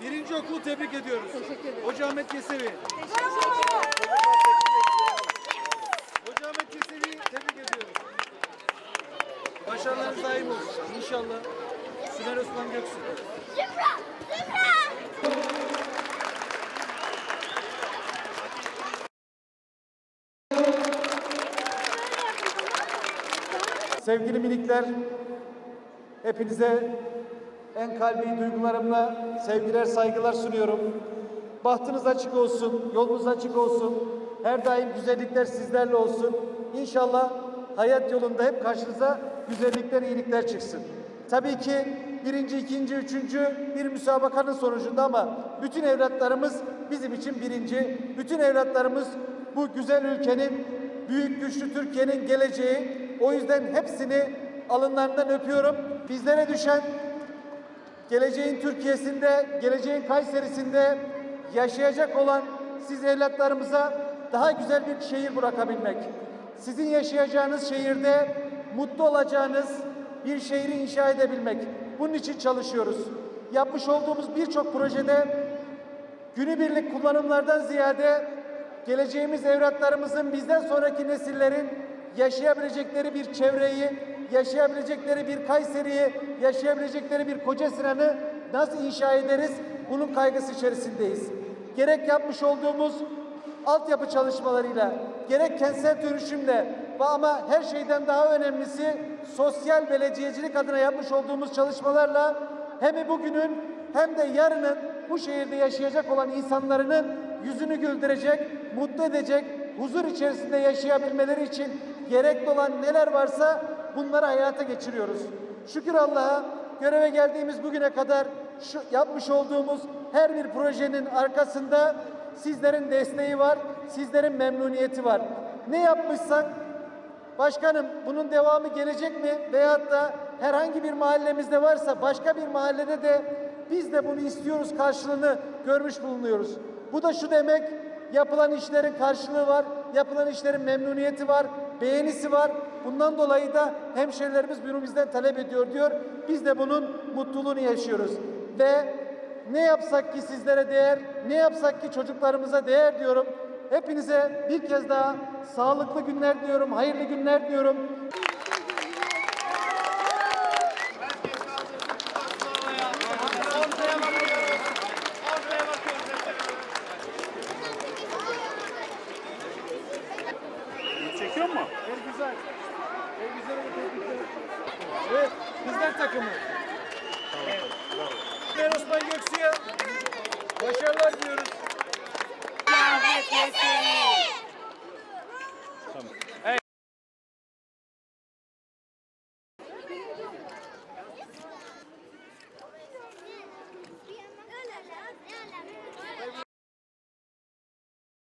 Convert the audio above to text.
Birinci okulu tebrik ediyoruz. Teşekkür ederim. Hoca Ahmet Kesevi. Hoca Ahmet Kesevi tebrik ediyoruz. Başarılarınız daim olsun. İnşallah. Sümer Osman Göksu. Sevgili minikler, hepinize en kalbi duygularımla sevgiler, saygılar sunuyorum. Bahtınız açık olsun, yolunuz açık olsun. Her daim güzellikler sizlerle olsun. İnşallah hayat yolunda hep karşınıza güzellikler, iyilikler çıksın. Tabii ki birinci, ikinci, üçüncü bir müsabakanın sonucunda ama bütün evlatlarımız bizim için birinci. Bütün evlatlarımız bu güzel ülkenin, büyük güçlü Türkiye'nin geleceği. O yüzden hepsini alınlarından öpüyorum. Bizlere düşen geleceğin Türkiye'sinde, geleceğin Kayseri'sinde yaşayacak olan siz evlatlarımıza daha güzel bir şehir bırakabilmek. Sizin yaşayacağınız şehirde mutlu olacağınız bir şehri inşa edebilmek. Bunun için çalışıyoruz. Yapmış olduğumuz birçok projede günübirlik kullanımlardan ziyade geleceğimiz evlatlarımızın bizden sonraki nesillerin yaşayabilecekleri bir çevreyi, yaşayabilecekleri bir Kayseri'yi, yaşayabilecekleri bir Koca Sinan'ı nasıl inşa ederiz? Bunun kaygısı içerisindeyiz. Gerek yapmış olduğumuz altyapı çalışmalarıyla, gerek kentsel dönüşümle ama her şeyden daha önemlisi sosyal belediyecilik adına yapmış olduğumuz çalışmalarla hem bugünün hem de yarının bu şehirde yaşayacak olan insanların yüzünü güldürecek, mutlu edecek, huzur içerisinde yaşayabilmeleri için gerekli olan neler varsa bunları hayata geçiriyoruz. Şükür Allah'a göreve geldiğimiz bugüne kadar şu yapmış olduğumuz her bir projenin arkasında sizlerin desteği var, sizlerin memnuniyeti var. Ne yapmışsak Başkanım bunun devamı gelecek mi? Veyahut da herhangi bir mahallemizde varsa başka bir mahallede de biz de bunu istiyoruz karşılığını görmüş bulunuyoruz. Bu da şu demek yapılan işlerin karşılığı var, yapılan işlerin memnuniyeti var, beğenisi var. Bundan dolayı da hemşerilerimiz bunu bizden talep ediyor diyor. Biz de bunun mutluluğunu yaşıyoruz. Ve ne yapsak ki sizlere değer, ne yapsak ki çocuklarımıza değer diyorum. Hepinize bir kez daha sağlıklı günler diyorum, hayırlı günler diyorum. Çekiyor mu? En güzel. En güzel tebrikler. Evet, kızlar takımı. Ben Osman Göksu'ya başarılar diliyoruz.